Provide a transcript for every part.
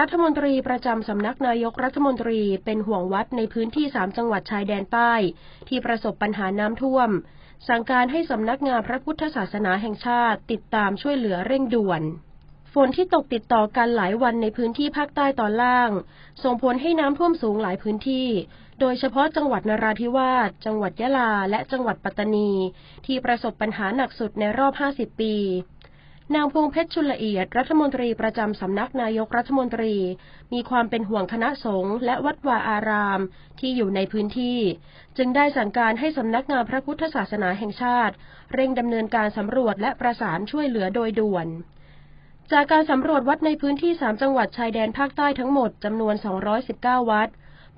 รัฐมนตรีประจำสำนักนายกรัฐมนตรีเป็นห่วงวัดในพื้นที่สามจังหวัดชายแดนใต้ ที่ประสบปัญหาน้ำท่วม สั่งการให้สำนักงานพระพุทธศาสนาแห่งชาติ ติดตามช่วยเหลือเร่งด่วนฝนที่ตกติดต่อกันหลายวันในพื้นที่ภาคใต้ตอนล่าง ส่งผลให้น้ำท่วมสูงหลายพื้นที่ โดยเฉพาะจังหวัดนราธิวาส จังหวัดยะลา และจังหวัดปัตตานี ที่ประสบปัญหาหนักสุดในรอบ 50 ปี นางพวงเพชรชุลละเอียด รัฐมนตรีประจำสำนักนายกรัฐมนตรี มีความเป็นห่วงคณะสงฆ์และวัดวาอารามที่อยู่ในพื้นที่ จึงได้สั่งการให้สำนักงานพระพุทธศาสนาแห่งชาติ เร่งดำเนินการสำรวจและประสานช่วยเหลือโดยด่วน จากการสำรวจวัดในพื้นที่ 3 จังหวัดชายแดนภาคใต้ทั้งหมดจำนวน 219 วัด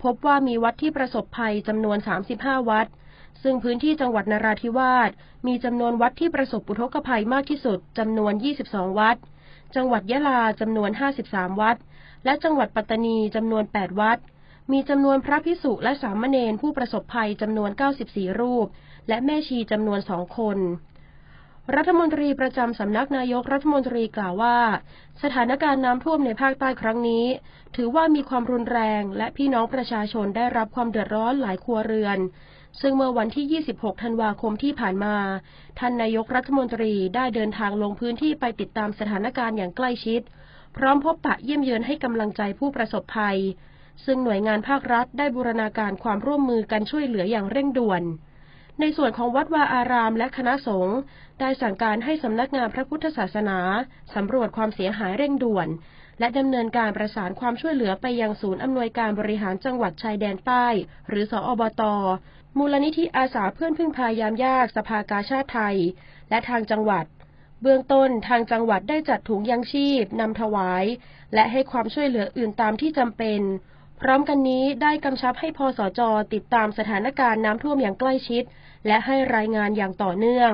พบว่ามีวัดที่ประสบภัยจำนวน 35 วัด ซึ่งพื้นที่จังหวัดนราธิวาสมีจำนวนวัดที่ประสบอุทกภัยมากที่สุดจำนวน 22 วัด จังหวัดยะลาจำนวน 53 วัด และจังหวัดปัตตานีจำนวน 8 วัด มีจำนวนพระพิสุและสามเณรผู้ประสบภัยจำนวน 94 รูป และแม่ชีจำนวนสองคนรัฐมนตรีประจำสำนักนายกรัฐมนตรีกล่าวว่า สถานการณ์น้ำท่วมในภาคใต้ครั้งนี้ ถือว่ามีความรุนแรงและพี่น้องประชาชนได้รับความเดือดร้อนหลายครัวเรือน ซึ่งเมื่อวันที่ 26 ธันวาคมที่ผ่านมา ท่านนายกรัฐมนตรีได้เดินทางลงพื้นที่ไปติดตามสถานการณ์อย่างใกล้ชิด พร้อมพบปะเยี่ยมเยือนให้กำลังใจผู้ประสบภัย ซึ่งหน่วยงานภาครัฐได้บูรณาการความร่วมมือกันช่วยเหลืออย่างเร่งด่วน ในส่วนของวัดวาอารามและคณะสงฆ์ได้สั่งการให้สำนักงานพระพุทธศาสนาสำรวจความเสียหายเร่งด่วน และดำเนินการประสานความช่วยเหลือไปยังศูนย์อำนวยการบริหารจังหวัดชายแดนใต้ หรือสออบต มูลนิธิอาสาเพื่อนพึ่งพายามยากสภากาชาติไทย และทางจังหวัด เบื้องต้นทางจังหวัดได้จัดถุงยังชีพนำถวาย และให้ความช่วยเหลืออื่นตามที่จำเป็น พร้อมกันนี้ได้กำชับให้พอสจติดตามสถานการณ์น้ำท่วมอย่างใกล้ชิด และให้รายงานอย่างต่อเนื่อง